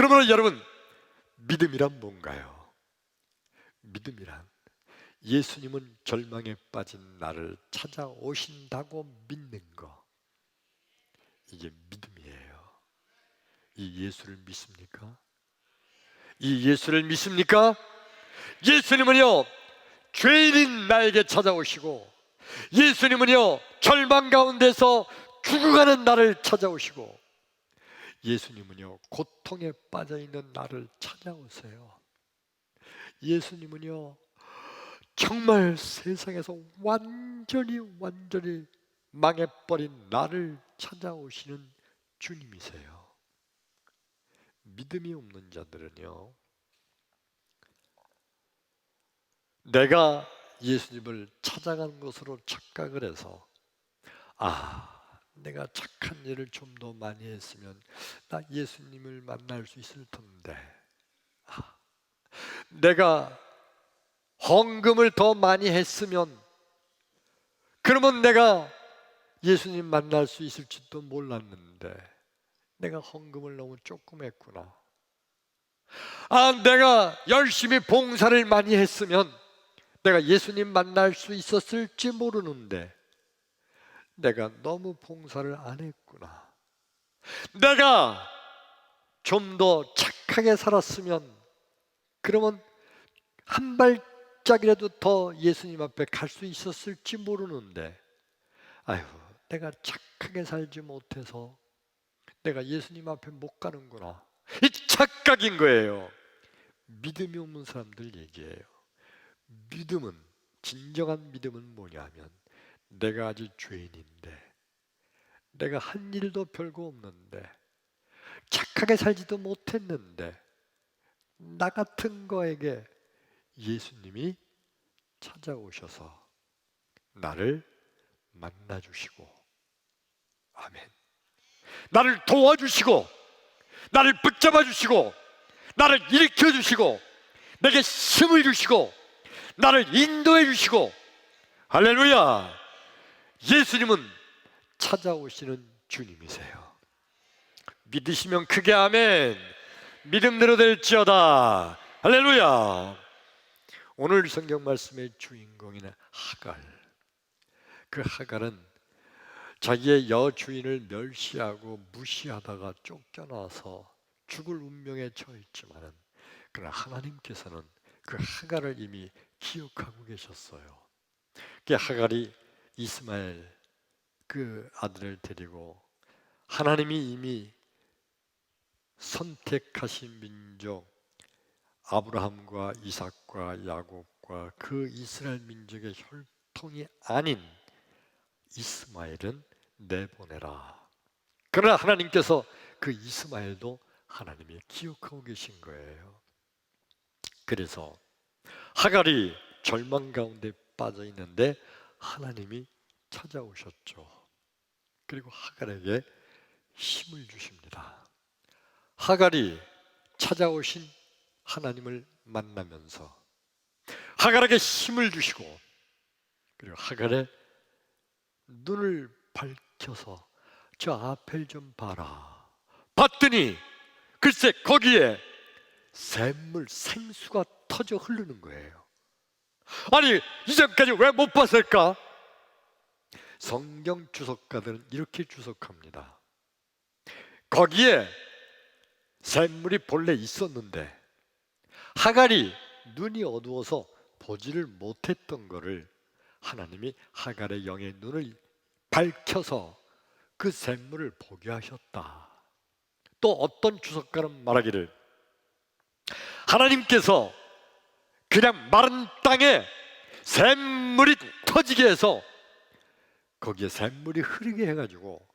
그러므로 여러분 믿음이란 뭔가요? 믿음이란 예수님은 절망에 빠진 나를 찾아오신다고 믿는 거. 이게 믿음이에요. 이 예수를 믿습니까? 이 예수를 믿습니까? 예수님은요, 죄인인 나에게 찾아오시고, 예수님은요, 절망 가운데서 죽어가는 나를 찾아오시고, 예수님은요, 고통에 빠져 있는 나를 찾아오세요. 예수님은요, 정말 세상에서 완전히 완전히 망해버린 나를 찾아오시는 주님이세요. 믿음이 없는 자들은요, 내가 예수님을 찾아가는 것으로 착각을 해서, 아, 내가 착한 일을 좀 더 많이 했으면 나 예수님을 만날 수 있을 텐데, 아, 내가 헌금을 더 많이 했으면 그러면 내가 예수님 만날 수 있을지도 몰랐는데 내가 헌금을 너무 조금 했구나. 아, 내가 열심히 봉사를 많이 했으면 내가 예수님 만날 수 있었을지 모르는데 내가 너무 봉사를 안 했구나. 내가 좀 더 착하게 살았으면 그러면 한 발짝이라도 더 예수님 앞에 갈 수 있었을지 모르는데 아유 내가 착하게 살지 못해서 내가 예수님 앞에 못 가는구나. 이 착각인 거예요. 믿음이 없는 사람들 얘기예요. 믿음은 진정한 믿음은 뭐냐면 내가 아주 죄인인데 내가 한 일도 별거 없는데 착하게 살지도 못했는데 나 같은 거에게 예수님이 찾아오셔서 나를 만나 주시고 아멘. 나를 도와주시고 나를 붙잡아 주시고 나를 일으켜 주시고 내게 힘을 주시고 나를 인도해 주시고 할렐루야. 예수님은 찾아오시는 주님이세요. 믿으시면 크게 아멘. 믿음대로 될지어다. 할렐루야. 오늘 성경 말씀의 주인공인 하갈. 그 하갈은 자기의 여주인을 멸시하고 무시하다가 쫓겨나서 죽을 운명에 처했지만은 그러나 하나님께서는 그 하갈을 이미 기억하고 계셨어요. 그 하갈이 이스마엘 그 아들을 데리고 하나님이 이미 선택하신 민족 아브라함과 이삭과 야곱과 그 이스라엘 민족의 혈통이 아닌 이스마엘은 내보내라. 그러나 하나님께서 그 이스마엘도 하나님이 기억하고 계신 거예요. 그래서 하갈이 절망 가운데 빠져 있는데 하나님이 찾아오셨죠. 그리고 하갈에게 힘을 주십니다. 하갈이 찾아오신 하나님을 만나면서 하갈에게 힘을 주시고 그리고 하갈의 눈을 밝혀서 저 앞을 좀 봐라. 봤더니 글쎄 거기에 샘물 생수가 터져 흐르는 거예요. 아니 이전까지 왜 못 봤을까? 성경 주석가들은 이렇게 주석합니다. 거기에 샘물이 본래 있었는데 하갈이 눈이 어두워서 보지를 못했던 것을 하나님이 하갈의 영의 눈을 밝혀서 그 샘물을 보게 하셨다. 또 어떤 주석가는 말하기를 하나님께서 그냥 마른 땅에 샘물이 터지게 해서 거기에 샘물이 흐르게 해가지고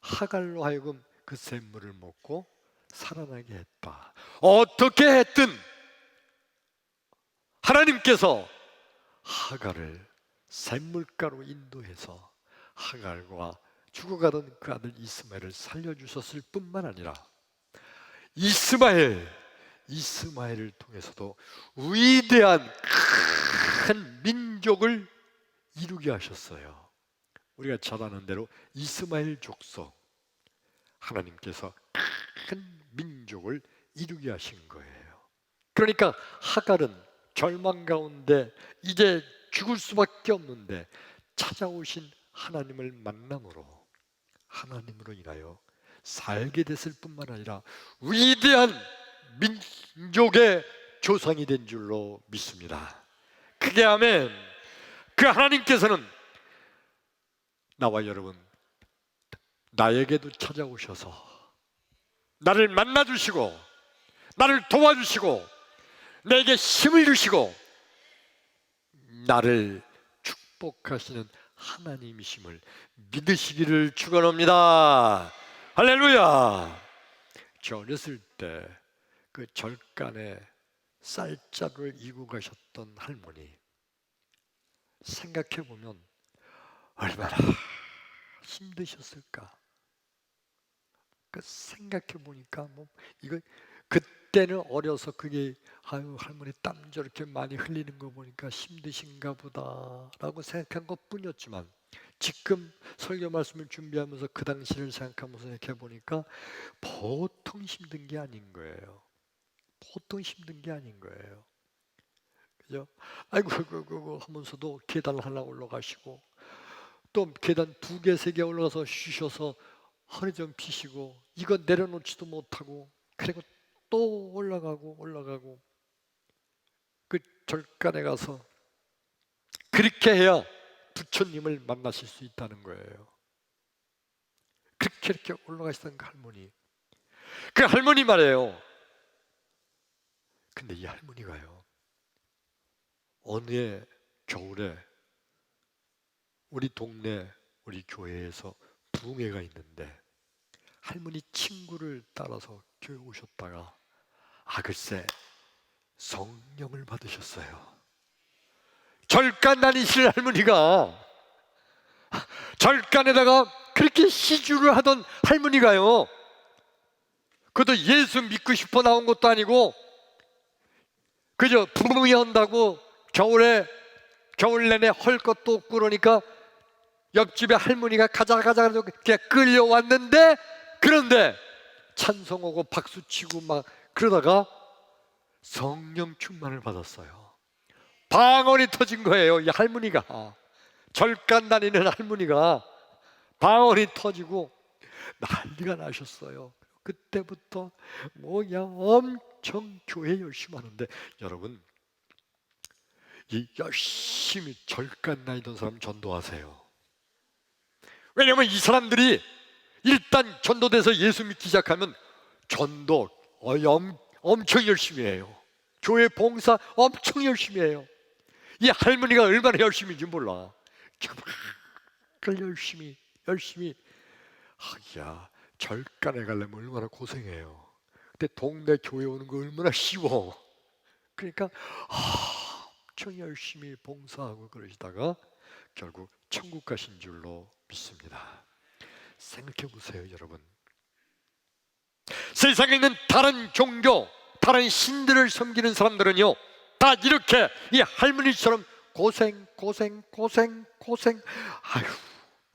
하갈로 하여금 그 샘물을 먹고 살아나게 했다. 어떻게 했든 하나님께서 하갈을 샘물가로 인도해서 하갈과 죽어가던 그 아들 이스마엘을 살려주셨을 뿐만 아니라 이스마엘 이스마엘을 통해서도 위대한 큰 민족을 이루게 하셨어요. 우리가 잘 아는 대로 이스마엘 족속 하나님께서 큰 민족을 이루게 하신 거예요. 그러니까 하갈은 절망 가운데 이제 죽을 수밖에 없는데 찾아오신 하나님을 만남으로 하나님으로 인하여 살게 됐을 뿐만 아니라 위대한 민족의 조상이 된 줄로 믿습니다. 크게 아멘. 그 하나님께서는 나와 여러분 나에게도 찾아오셔서 나를 만나 주시고 나를 도와주시고 내게 힘을 주시고 나를 축복하시는 하나님이심을 믿으시기를 축원합니다. 할렐루야. 저 어렸을 때 그 절간에 쌀자루를 이고 가셨던 할머니 생각해 보면 얼마나 힘드셨을까. 그 생각해 보니까 뭐 이거 그때는 어려서 그게 아유 할머니 땀 저렇게 많이 흘리는 거 보니까 힘드신가 보다라고 생각한 것뿐이었지만 지금 설교 말씀을 준비하면서 그 당시를 생각하면서 생각해 보니까 보통 힘든 게 아닌 거예요. 보통 힘든 게 아닌 거예요. 그죠? 아이고, 아이고, 아이고 하면서도 계단 하나 올라가시고 또 계단 두 개, 세 개 올라가서 쉬셔서 허리 좀 피시고 이거 내려놓지도 못하고 그리고 또 올라가고 올라가고 그 절간에 가서 그렇게 해야 부처님을 만나실 수 있다는 거예요. 그렇게 이렇게 올라가시던 그 할머니. 그 할머니 말이에요. 근데 이 할머니가요. 어느 해 겨울에 우리 동네 우리 교회에서 부흥회가 있는데 할머니 친구를 따라서 교회 오셨다가 아 글쎄 성령을 받으셨어요. 절간 다니시는 할머니가 절간에다가 그렇게 시주를 하던 할머니가요. 그것도 예수 믿고 싶어 나온 것도 아니고 그저 부흥회 한다고 겨울에 겨울 내내 헐 것도 없고 그러니까 옆집에 할머니가 가자 가자 해서 그냥 끌려왔는데 그런데 찬송하고 박수 치고 막 그러다가 성령 충만을 받았어요. 방언이 터진 거예요. 이 할머니가 절간 다니는 할머니가 방언이 터지고 난리가 나셨어요. 그때부터 뭐야 엄청 교회 열심히 하는데 여러분 이 열심히 절간 다니던 사람 전도하세요. 왜냐하면 이 사람들이 일단 전도돼서 예수 믿기 시작하면 전도 어, 엄, 엄청 열심히 해요. 교회 봉사 엄청 열심히 해요. 이 할머니가 얼마나 열심인지 몰라. 정말 열심히 열심히 야 절간에 가려면 얼마나 고생해요. 근데 동네 교회 오는 거 얼마나 쉬워. 그러니까 아, 엄청 열심히 봉사하고 그러시다가 결국 천국 가신 줄로 믿습니다. 생각해 보세요, 여러분. 세상에 있는 다른 종교, 다른 신들을 섬기는 사람들은요, 다 이렇게 이 할머니처럼 고생, 고생, 고생, 고생. 아휴,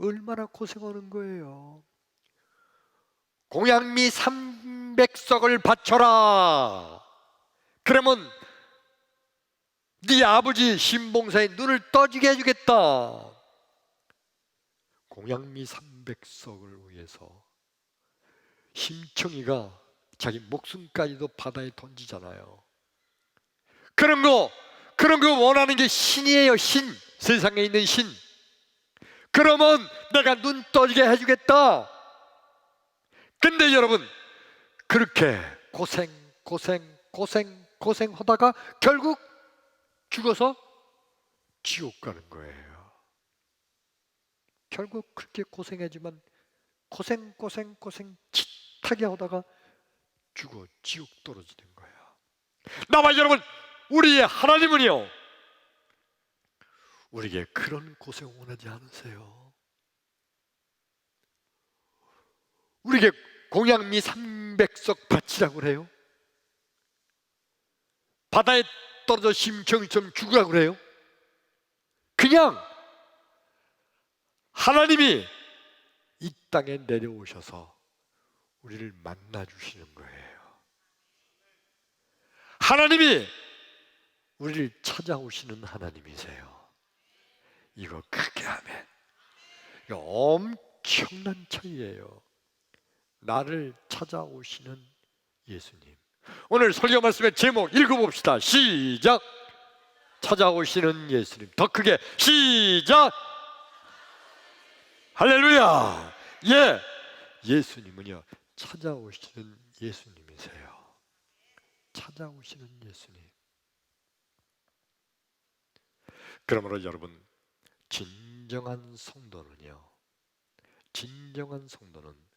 얼마나 고생하는 거예요. 공양미 300석을 바쳐라. 그러면 네 아버지 신봉사의 눈을 떠지게 해주겠다. 공양미 300석을 위해서 심청이가 자기 목숨까지도 바다에 던지잖아요. 그런 거, 그런 거 원하는 게 신이에요, 신. 세상에 있는 신. 그러면 내가 눈 떠지게 해주겠다. 근데 여러분, 그렇게 고생, 고생, 고생, 고생 하다가 결국 죽어서 지옥 가는 거예요. 결국 그렇게 고생하지만 고생, 고생, 고생 짙하게 하다가 죽어 지옥 떨어지는 거예요. 나와 여러분, 우리의 하나님은요, 우리에게 그런 고생 원하지 않으세요. 우리에게 공양미 300석 바치라고 그래요. 바다에 떨어져 심청처럼 죽으라고 그래요. 그냥 하나님이 이 땅에 내려오셔서 우리를 만나 주시는 거예요. 하나님이 우리를 찾아오시는 하나님이세요. 이거 크게 하면 엄청난 차이예요. 나를 찾아오시는 예수님. 오늘 설교 말씀의 제목 읽어봅시다. 시작. 찾아오시는 예수님. 더 크게 시작. 할렐루야. 예. 예수님은요. 찾아오시는 예수님이세요. 찾아오시는 예수님. 그러므로 여러분 진정한 성도는요. 진정한 성도는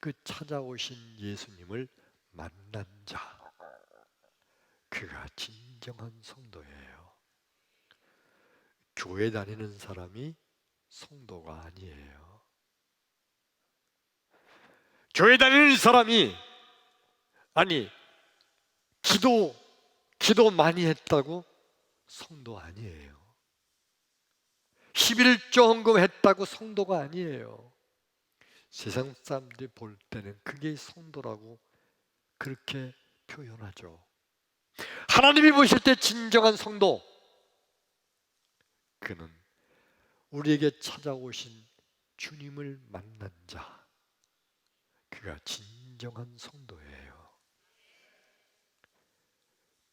그 찾아오신 예수님을 만난 자. 그가 진정한 성도예요. 교회 다니는 사람이 성도가 아니에요. 교회 다니는 사람이 아니 기도 기도 많이 했다고 성도 아니에요. 11조 헌금 했다고 성도가 아니에요. 세상 사람들이 볼 때는 그게 성도라고 그렇게 표현하죠. 하나님이 보실 때 진정한 성도 그는 우리에게 찾아오신 주님을 만난 자 그가 진정한 성도예요.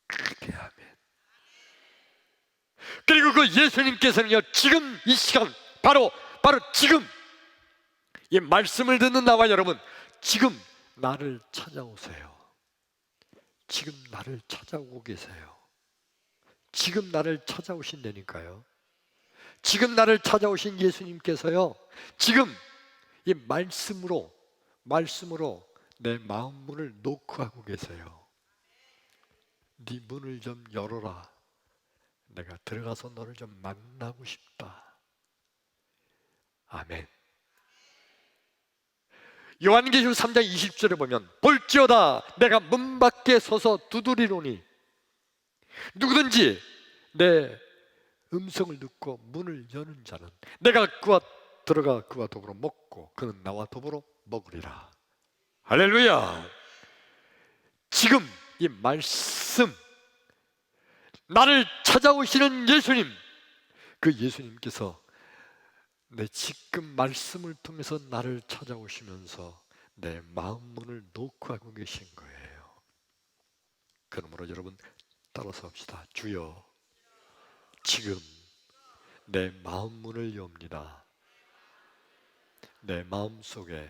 그렇게 하면 그리고 그 예수님께서는요 지금 이 시간 바로 바로 지금 이 말씀을 듣는 나와 여러분 지금 나를 찾아오세요. 지금 나를 찾아오고 계세요. 지금 나를 찾아오신다니까요. 지금 나를 찾아오신 예수님께서요. 지금 이 말씀으로 말씀으로 내 마음 문을 노크하고 계세요. 네 문을 좀 열어라. 내가 들어가서 너를 좀 만나고 싶다. 아멘. 요한계시록 3장 20절에 보면 볼지어다 내가 문 밖에 서서 두드리노니 누구든지 내 음성을 듣고 문을 여는 자는 내가 그와 들어가 그와 더불어 먹고 그는 나와 더불어 먹으리라. 할렐루야. 지금 이 말씀 나를 찾아오시는 예수님 그 예수님께서 내 지금 말씀을 통해서 나를 찾아오시면서 내 마음 문을 노크하고 계신 거예요. 그러므로 여러분 따라서 합시다. 주여, 지금 내 마음 문을 엽니다. 내 마음 속에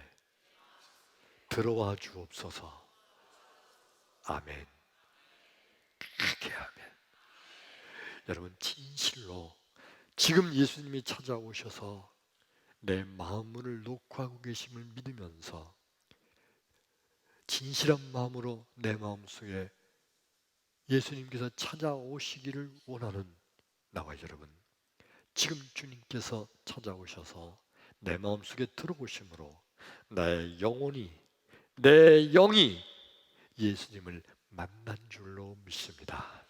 들어와 주옵소서. 아멘. 그렇게 하면 여러분 진실로 지금 예수님이 찾아오셔서 내 마음 문을 녹화하고 계심을 믿으면서 진실한 마음으로 내 마음속에 예수님께서 찾아오시기를 원하는 나와 여러분 지금 주님께서 찾아오셔서 내 마음속에 들어오심으로 나의 영혼이 내 영이 예수님을 만난 줄로 믿습니다.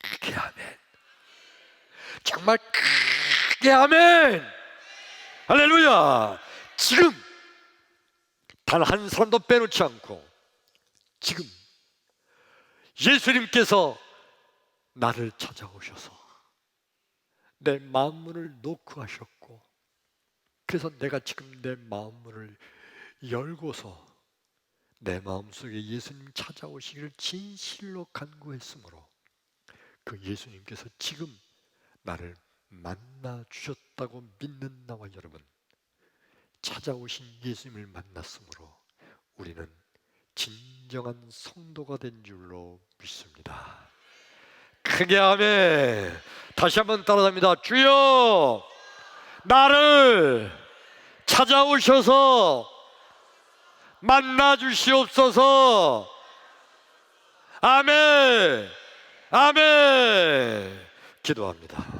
그렇게 아멘. 정말 크게 아멘. 할렐루야. 지금 단 한 사람도 빼놓지 않고 지금 예수님께서 나를 찾아오셔서 내 마음문을 노크하셨고 그래서 내가 지금 내 마음문을 열고서 내 마음속에 예수님 찾아오시기를 진실로 간구했으므로 그 예수님께서 지금 나를 만나 주셨다고 믿는 나와 여러분 찾아오신 예수님을 만났으므로 우리는 진정한 성도가 된 줄로 믿습니다. 크게 아멘. 다시 한번 따라합니다. 주여 나를 찾아오셔서 만나 주시옵소서. 아멘. 아멘. 기도합니다.